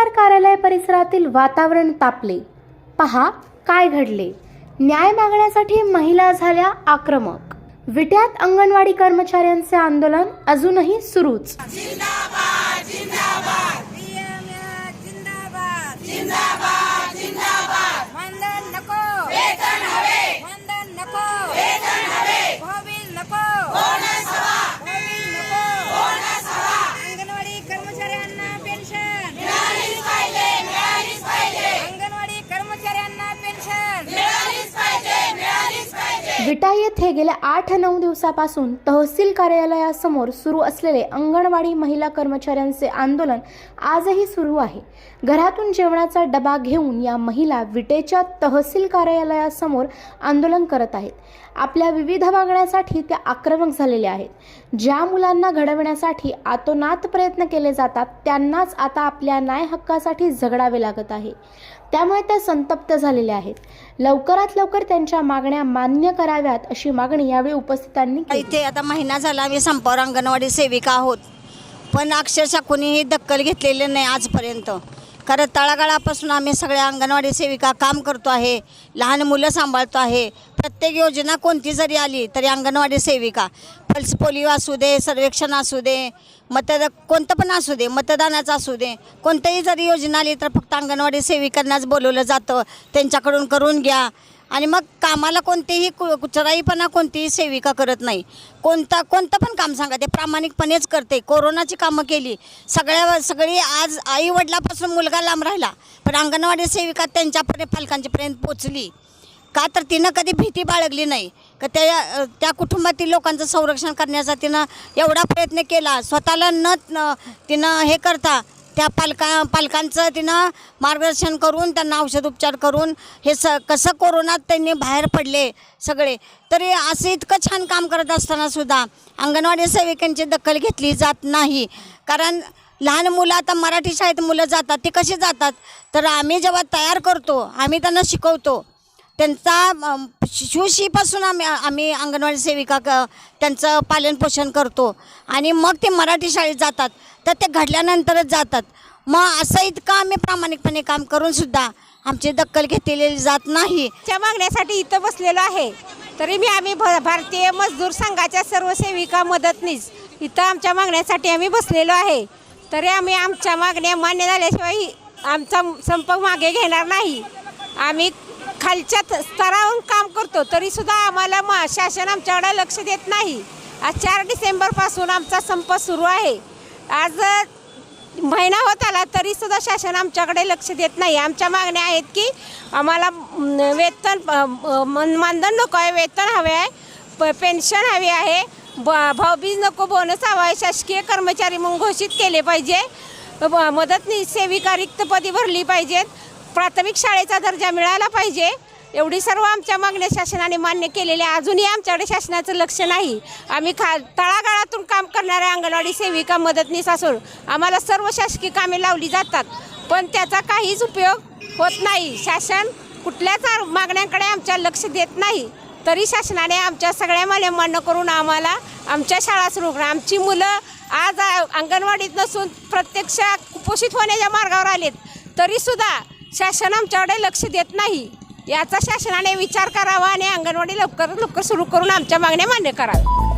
तहसीलदार कार्यालय परिसरातील वातावरण तापले. पहा काय घडले? न्याय मागण्यासाठी महिला झाल्या आक्रमक. विट्यात अंगणवाडी कर्मचाऱ्यांचे आंदोलन अजूनही सुरूच जिंदाबाद जिंदाबाद जिंदाबाद वंदन नको वेतन हवे वंदन नको वेतन हवे भाऊबीज नको बोनस हवा भाऊबीज नको बोनस हवा अंगणवाडी कर्मचाऱ्यांना पेन्शन मिळालीच पाहिजे मिळालीच पाहिजे अंगणवाडी कर्मचाऱ्यांना पेन्शन मिळालीच पाहिजे मिळालीच पाहिजे विटा येथे गेल्या आठ नऊ दिवसापासून तहसील कार्यालयासमोर सुरू असलेले अंगणवाडी महिला कर्मचाऱ्यांचे आंदोलन आजही सुरू आहे. घरातून जेवणाचा डबा घेऊन या महिला विटेच्या तहसील कार्यालयासमोर आंदोलन करत आहेत. आपल्या विविध मागण्यासाठी त्या आक्रमक झालेल्या आहेत. ज्या मुलांना घडवण्यासाठी आतोनात प्रयत्न केले जातात त्यांनाच आता आपल्या न्याय हक्कासाठी झगडावे लागत आहे. त्यामुळे त्या संतप्त झालेल्या आहेत. लवकरात लवकर त्यांच्या मागण्या मान्य करा कराव्यात अशी मागणी यावेळी उपस्थितांनी केली. इथे आता महिना झाला आम्ही संपावर अंगणवाडी सेविका आहोत. पण अक्षरशः कोणीही दक्कल घेतलेले नाही आजपर्यंत. कारण तळागाळापासून आम्ही सगळ्या अंगणवाडी सेविका काम करतो आहे लहान मुलं सांभाळतो आहे. प्रत्येक योजना कोणती जरी आली तरी अंगणवाडी सेविका. पल्स पोलिओ असू दे सर्वेक्षण असू दे मतद कोणतं पण असू दे मतदानाचं असू दे कोणतंही जरी योजना आली तर फक्त अंगणवाडी सेविकांनाच बोलवलं जातं. त्यांच्याकडून करून घ्या. आणि मग कामाला कोणतीही कु कुचराईपणा कोणतीही सेविका करत नाही. कोणता कोणतं पण काम सांगा ते प्रामाणिकपणेच करते. कोरोनाची कामं केली. सगळ्या सगळी आज आई वडिलापासून मुलगा लांब राहिला पण अंगणवाडी सेविका त्यांच्यापर्यंत पालकांच्यापर्यंत पोचली. का तर तिनं कधी भीती बाळगली नाही. का त्या त्या कुटुंबातील लोकांचं संरक्षण करण्याचा तिनं एवढा प्रयत्न केला. स्वतःला न- तिनं हे करता त्या पालका पालकांचं तिनं मार्गदर्शन करून त्यांना औषध उपचार करून हे स कसं कोरोनात त्यांनी बाहेर पडले सगळे. तरी असं इतकं छान काम करत असताना सुद्धा अंगणवाडी सेविकांची दखल घेतली जात नाही. कारण लहान मुलं आता मराठी शाळेत मुलं जातात ते कसे जातात? तर आम्ही जेव्हा तयार करतो आम्ही त्यांना शिकवतो. त्यांचा शिवशीपासून आम्ही आम्ही अंगणवाडी सेविका क त्यांचं पालनपोषण करतो. आणि मग ते मराठी शाळेत जातात. तर ते घडल्यानंतरच जातात. मग असं इतकं आम्ही प्रामाणिकपणे काम करूनसुद्धा आमची दक्कल घेतलेली जात नाही. च्या मागण्यासाठी इथं बसलेलो आहे. तरी मी आम्ही भ भारतीय मजदूर संघाच्या सर्व सेविका मदतनीस इथं आमच्या मागण्यासाठी आम्ही बसलेलो आहे. तरी आम्ही आमच्या मागण्या मान्य झाल्याशिवाय आमचा संप मागे घेणार नाही. आम्ही खालच्या त- स्तरावरून काम करतो तरीसुद्धा आम्हाला शासन आमच्याकडे लक्ष देत नाही. आज चार डिसेंबरपासून आमचा संप सुरू आहे. आज महिना होत आला तरी सुद्धा शासन आमच्याकडे लक्ष देत नाही. आमच्या मागण्या आहेत की आम्हाला वेतन मन- मानधन नको आहे वेतन हवे आहे प पेन्शन हवी आहे ब भाऊबीज नको बोनस हवा आहे शासकीय कर्मचारी म्हणून घोषित केले पाहिजे. मदतनीस सेविका रिक्तपदी भरली पाहिजेत. प्राथमिक शाळेचा दर्जा मिळाला पाहिजे. एवढी सर्व आमच्या मागण्या शासनाने मान्य केलेल्या अजूनही आमच्याकडे शासनाचं लक्ष नाही. आम्ही खा तळागाळातून काम करणाऱ्या अंगणवाडी सेविका मदतनीस असून आम्हाला सर्व शासकीय कामे लावली जातात. पण त्याचा काहीच उपयोग होत नाही. शासन कुठल्याच मागण्यांकडे आमच्या लक्ष देत नाही. तरी शासनाने आमच्या सगळ्या मान्य मान्य करून आम्हाला आमच्या शाळा सुरू करा. आमची मुलं आज अंगणवाडीत नसून प्रत्यक्ष कुपोषित होण्याच्या मार्गावर आलेत. तरीसुद्धा शासन आमच्याकडे लक्ष देत नाही. याचा शासनाने विचार करावा आणि अंगणवाडी लवकर लवकर सुरू करून आमच्या मागण्या मान्य कराव्या.